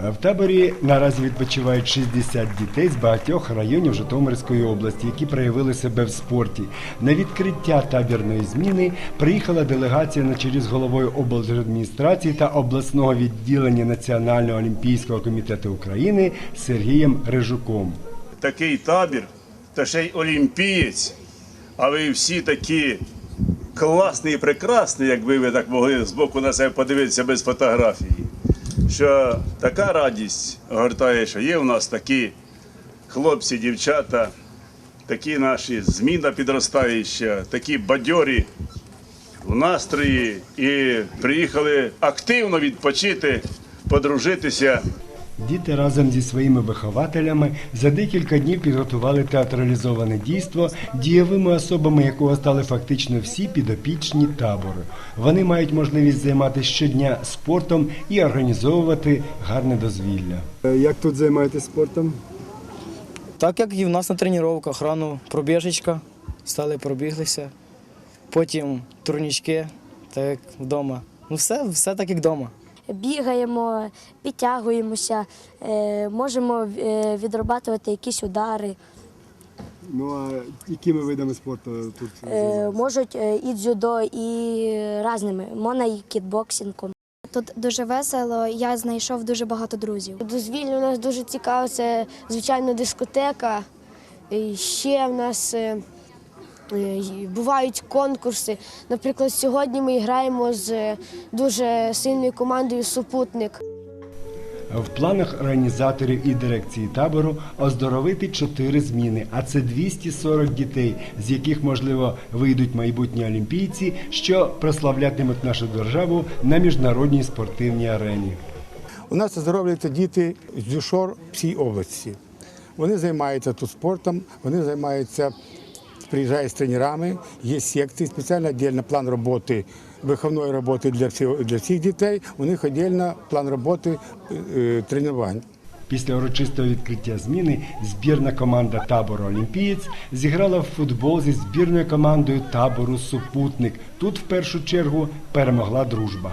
В таборі наразі відпочивають 60 дітей з багатьох районів Житомирської області, які проявили себе в спорті. На відкриття табірної зміни приїхала делегація на чолі з головою облдержадміністрації та обласного відділення Національного олімпійського комітету України Сергієм Рижуком. такий табір, та ще й олімпієць, а ви всі такі класні і прекрасні, якби ви так могли збоку на себе подивитися без фотографії. Що така радість гортає, що є у нас такі хлопці, дівчата, такі наші зміна підростаюча, такі бадьорі в настрої і приїхали активно відпочити, подружитися. Діти разом зі своїми вихователями за декілька днів підготували театралізоване дійство, дієвими особами якого стали фактично всі підопічні табору. Вони мають можливість займатися щодня спортом і організовувати гарне дозвілля. Як тут займаєтесь спортом? Так як і в нас на тренуваннях, рано пробіжечка, стали пробіглися, потім турнічки, так як вдома. Ну все, все так як вдома. Бігаємо, підтягуємося, е, можемо е, відрабатувати якісь удари. Ну а якими видами спорту тут? Е, Можуть і дзюдо, і разними. Можна і кікбоксингом. Тут дуже весело. Я знайшов дуже багато друзів. Дозвілля у нас дуже цікаво, це звичайно дискотека. І ще в нас бувають конкурси. Наприклад, сьогодні ми граємо з е, дуже сильною командою Супутник. В планах організаторів і дирекції табору оздоровити чотири зміни, а це 240 дітей, з яких, можливо, вийдуть майбутні олімпійці, що прославлятимуть нашу державу на міжнародній спортивній арені. У нас оздоровлюються діти з Дюшор всій області. Вони займаються тут спортом, вони займаються, приїжджають з тренерами, є секції, спеціально віддільно план роботи, виховної роботи для всіх, для всіх дітей. У них віддільно план роботи е, тренувань. Після урочистого відкриття зміни збірна команда табору Олімпієць зіграла в футбол зі збірною командою табору Супутник. Тут в першу чергу перемогла дружба.